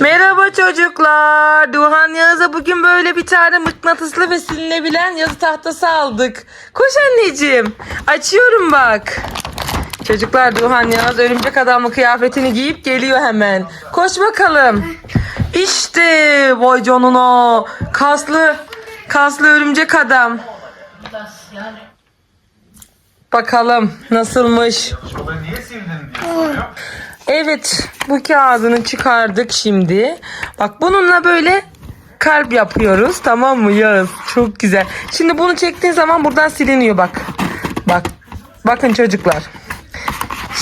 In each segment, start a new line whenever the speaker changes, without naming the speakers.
Merhaba çocuklar. Duhan Yağız'a bugün böyle bir tane mıknatıslı ve silinebilen yazı tahtası aldık. Koş anneciğim. Açıyorum bak. Çocuklar Duhan Yağız örümcek adamlı kıyafetini giyip geliyor hemen. Koş bakalım. İşte vay canına. Kaslı kaslı örümcek adam. Bakalım nasılmış.
Niye sildin diye soruyor.
Evet bu kağıdını çıkardık şimdi. Bak bununla böyle kalp yapıyoruz tamam mı Yağız? Çok güzel. Şimdi bunu çektiğin zaman buradan siliniyor bak. Bak. Bakın çocuklar.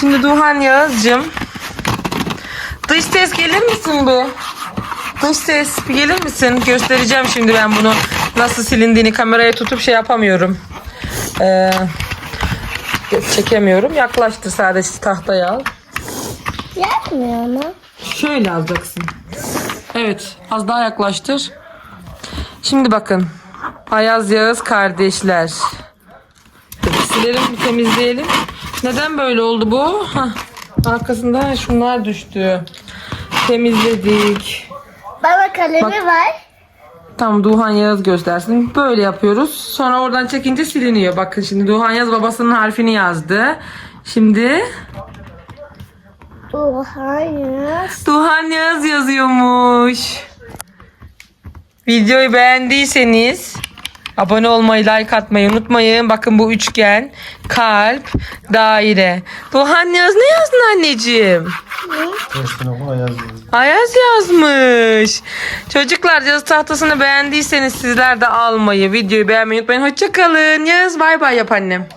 Şimdi Duhan Yağız'cığım. Dış ses gelir misin be? Dış ses bir gelir misin? Göstereceğim şimdi ben bunu nasıl silindiğini kameraya tutup şey yapamıyorum. Ee, çekemiyorum. Yaklaştır sadece tahtaya al.
Yapmıyor mu?
Şöyle alacaksın. Evet az daha yaklaştır. Şimdi bakın. Ayaz Yağız kardeşler. Silelim temizleyelim. Neden böyle oldu bu? Hah, arkasında şunlar düştü. Temizledik.
Baba kalemi var.
Tam Duhan Yağız göstersin. Böyle yapıyoruz. Sonra oradan çekince siliniyor. Bakın şimdi Duhan Yağız babasının harfini yazdı. Şimdi
Oha ya.
Duhan Yağız yazıyormuş. Videoyu beğendiyseniz abone olmayı, like atmayı unutmayın. Bakın bu üçgen, kalp, daire. Duhan Yağız ne yazdın anneciğim? Ayaz yazmış. Çocuklar yazı tahtasını beğendiyseniz sizler de almayı, videoyu beğenmeyi unutmayın. Hoşçakalın. Yağız bay bay yap annem.